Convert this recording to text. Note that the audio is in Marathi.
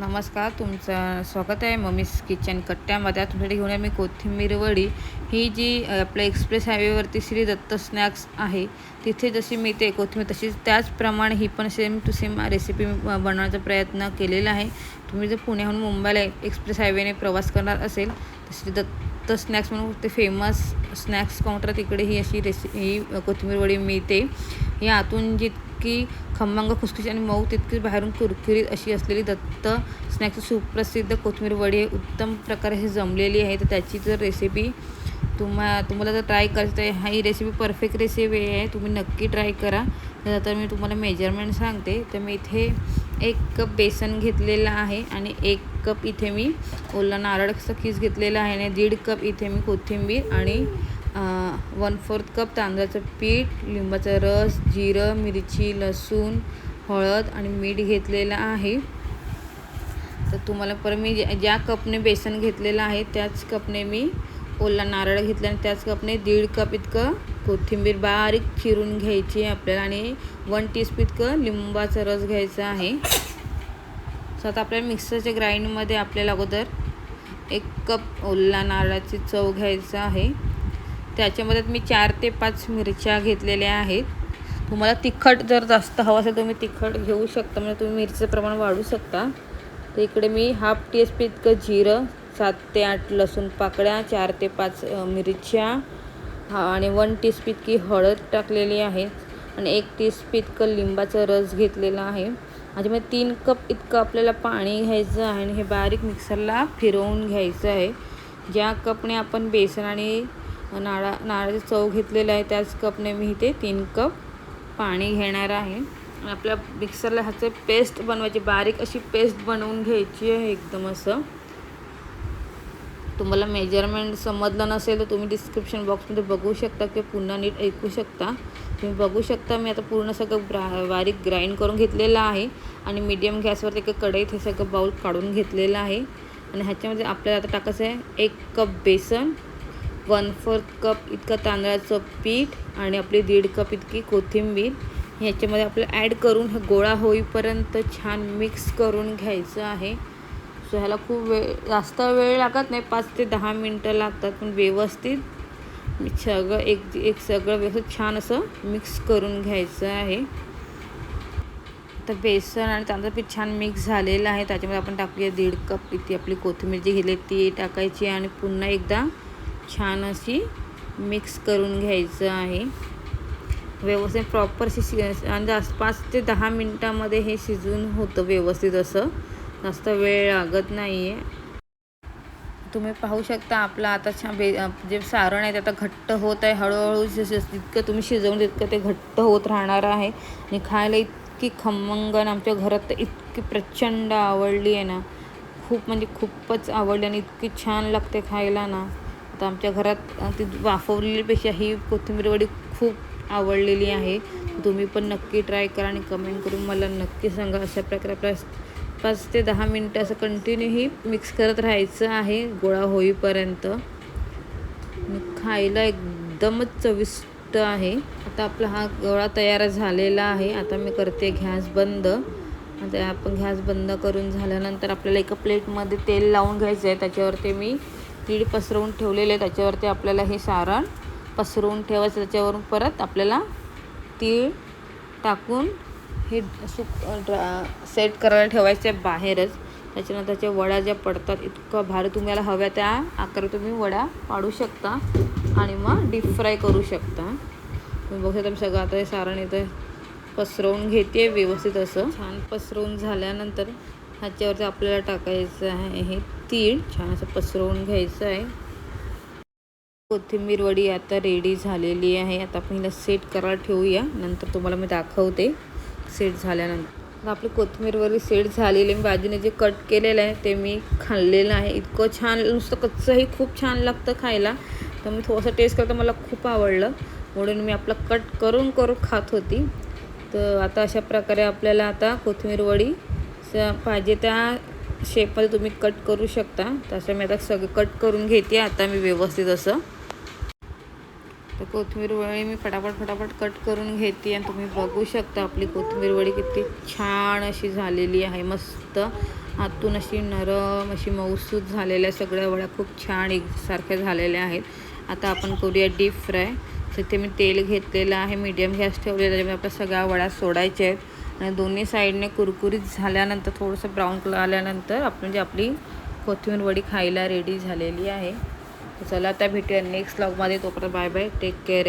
नमस्कार तुमचं स्वागत आहे मम्मीज किचन कट्ट्यामध्ये. आज तुमच्याकडे घेऊन आहे मी कोथिंबीर वडी. ही जी आपल्या एक्सप्रेस हायवेवरती श्री दत्त स्नॅक्स आहे तिथे जशी मिळते कोथिंबीर तशीच त्याचप्रमाणे ही पण सेम टू सेम रेसिपी बनवण्याचा प्रयत्न केलेला आहे. तुम्ही जर पुण्याहून मुंबईला एक्सप्रेस हायवेने प्रवास करणार असेल तर श्री दत्त स्नॅक्स म्हणून ते फेमस स्नॅक्स काउंटर तिकडे ही अशी रेसि ही कोथिंबीर वडी मिळते. ही आतून जी की खमंग खुसखुशी आणि मऊ तितकी बाहेरून कुरकुरीत अशी असलेली दत्त स्नॅक्सची सुप्रसिद्ध कोथिंबीर वडी हे उत्तम प्रकारे हे जमलेली आहे. तर त्याची जर रेसिपी तुम्हा तुम्हाला जर ट्राय करायचं आहे ही रेसिपी परफेक्ट रेसिपी आहे. तुम्ही नक्की ट्राय करा. तर मी तुम्हाला मेजरमेंट सांगते. तर मी इथे एक कप बेसन घेतलेलं आहे आणि एक कप इथे मी ओला नारळचा किस घेतलेला आहे आणि दीड कप इथे मी कोथिंबीर आणि वन फोर्थ कप तांदळाचं पीठ लिंबाचा रस जिरं मिरची लसूण हळद आणि मीठ घेतलेलं आहे. तर तुम्हाला परत मी ज्या- ज्या कपने बेसन घेतलेलं आहे त्याच कपने मी ओला नारळ घेतला आणि त्याच कपने दीड कप इतकं कोथिंबीर बारीक चिरून घ्यायची आहे आपल्याला आणि वन टीस्पून इतकं लिंबाचा रस घ्यायचा आहे. सो आता आपल्याला मिक्सरच्या ग्राइंडमध्ये आपल्याला अगोदर एक कप ओला नारळाची चव घ्यायचा आहे. त्याच्यामध्ये मी चार ते पाच मिरच्या घेतलेल्या आहेत. तुम्हाला तिखट जर जास्त हवं असेल तुम्ही तिखट घेऊ शकता. म्हणजे तुम्ही मिरचं प्रमाण वाढवू शकता. तर इकडे मी हाफ टी एस पी इतकं जिरं सात ते आठ लसूण पाकळ्या चार ते पाच मिरच्या हा आणि वन टीस्पून इतकी हळद टाकलेली आहे. आणि एक टीस्पून इतकं लिंबाचा रस घेतलेला आहे. माझ्यामध्ये तीन कप इतकं आपल्याला पाणी घ्यायचं आहे आणि हे बारीक मिक्सरला फिरवून घ्यायचं आहे. ज्या कपने आपण बेसन आणि नाळा नारळाची चव घेतलेलं आहे. त्याच कपने मी इथे तीन कप पाणी घेणार आहे. आणि आपल्या मिक्सरला ह्याचे पेस्ट बनवायची बारीक अशी पेस्ट बनवून घ्यायची आहे एकदम असं. तुम्हाला मेजरमेंट समजलं नसेल तर तुम्ही डिस्क्रिप्शन बॉक्समध्ये बघू शकता किंवा पुन्हा नीट ऐकू शकता. तुम्ही बघू शकता मी आता पूर्ण सगळं ब्रा बारीक ग्राइंड करून घेतलेलं आहे. आणि मीडियम गॅसवरती एका कढईत हे सगळं बाऊल काढून घेतलेलं आहे. आणि ह्याच्यामध्ये आपल्याला आता टाकायचं आहे एक कप बेसन वन फोर्थ कप इतकं तांदळाचं पीठ आणि आपली दीड कप इतकी कोथिंबीर ह्याच्यामध्ये आपलं ॲड करून हे गोळा होईपर्यंत छान मिक्स करून घ्यायचं आहे. सो ह्याला खूप वेळ जास्त वेळ लागत नाही पाच ते दहा मिनटं लागतात पण व्यवस्थित सगळं एक एक सगळं व्यवस्थित छान असं मिक्स करून घ्यायचं आहे. तर बेसन आणि तांदळ पीठ छान मिक्स झालेलं आहे. त्याच्यामध्ये आपण टाकूया दीड कप इथे आपली कोथिंबीर जी घेतली ती टाकायची आणि पुन्हा एकदा छान अशी मिक्स करून घ्यायचं आहे. व्यवस्थित प्रॉपर अशी शि आणि जास्त पाच ते दहा मिनटामध्ये हे शिजून होतं व्यवस्थित असं. जास्त वेळ लागत नाही आहे तुम्ही पाहू शकता आपलं आता छान बे जे सारण आहे ते आता घट्ट होत आहे. हळूहळू जितकं तुम्ही शिजवून तितकं ते घट्ट होत राहणार आहे. आणि खायला इतकी खमंगण आमच्या घरात तर इतकी प्रचंड आवडली आहे ना. खूप म्हणजे खूपच आवडली आणि इतकी छान लागते खायला ना. आता आमच्या घरात ती वाफवलेलीपेक्षा ही कोथिंबीर वडी खूप आवडलेली आहे. तुम्ही पण नक्की ट्राय करा आणि कमेंट करून मला नक्की सांगा अशा प्रकारे आपल्या पाच ते दहा मिनटं असं कंटिन्यू ही मिक्स करत राहायचं आहे गोळा होईपर्यंत. खायला एकदमच चविष्ट आहे. आता आपला हा गोळा तयार झालेला आहे. आता मी करते गॅस बंद. आता आपण गॅस बंद करून झाल्यानंतर आपल्याला एका प्लेटमध्ये तेल लावून घ्यायचं आहे. त्याच्यावरती मी तीळ पसरवून ठेवलेले आहे त्याच्यावरती आपल्याला हे सारण पसरवून ठेवायचं त्याच्यावरून परत आपल्याला तीळ टाकून हे सुक ड्रा सेट करायला ठेवायचे आहे बाहेरच. त्याच्यानंतर त्याच्या वड्या ज्या पडतात इतकं भारी तुम्हाला हव्या त्या आकार तुम्ही वड्या पाडू शकता आणि मग डीप फ्राय करू शकता. तुम्ही बघू शकता सगळं आता हे सारण इथं पसरवून घेते व्यवस्थित असं. छान पसरवून झाल्यानंतर ह्याच्यावरती आपल्याला टाकायचं आहे. हे तीळ छान असं पसरवून घ्यायचं आहे. कोथिंबीर वडी आता रेडी झालेली आहे. आता आपण हिला सेट करायला ठेवूया. नंतर तुम्हाला मी दाखवते. सेट झाल्यानंतर. आपली कोथिंबीरवरी सेट झालेली आहे. मी बाजूने जे कट केलेलं आहे ते मी खाल्लेलं आहे. इतकं छान नुसतं कच्चंही खूप छान लागतं खायला. तर मी थोडंसं टेस्ट करता मला खूप आवडलं. म्हणून मी आपलं कट करून करून खात होती. तर आता अशा प्रकारे आपल्याला आता कोथिंबीर वडी स- पाहिजे त्या शेपमध्ये तुम्ही कट करू शकता. तसं मी आता सगळं कट करून घेते आता मी व्यवस्थित असं. तर कोथिंबीर वळी मी फटाफट फटाफट कट करून घेते आणि तुम्ही बघू शकता आपली कोथिंबीर वळी किती छान अशी झालेली आहे मस्त. आतून अशी नरम अशी मऊसूत झालेल्या सगळ्या वड्या खूप छान एकसारख्या झालेल्या आहेत. आता आपण करूया डीप फ्राय तिथे मी तेल घेतलेलं आहे मीडियम गॅस ठेवलेला त्याच्यामुळे आपल्या सगळ्या वड्या सोडायच्या आहेत. आणि दोन्ही साईडने कुरकुरीत झाल्यानंतर थोडंसं ब्राऊन कलर आल्यानंतर आपण म्हणजे आपली कोथिंबीर वडी खायला रेडी झालेली आहे. चला आता भेटूया नेक्स्ट ब्लॉगमध्ये तोपर्यंत बाय बाय टेक केअर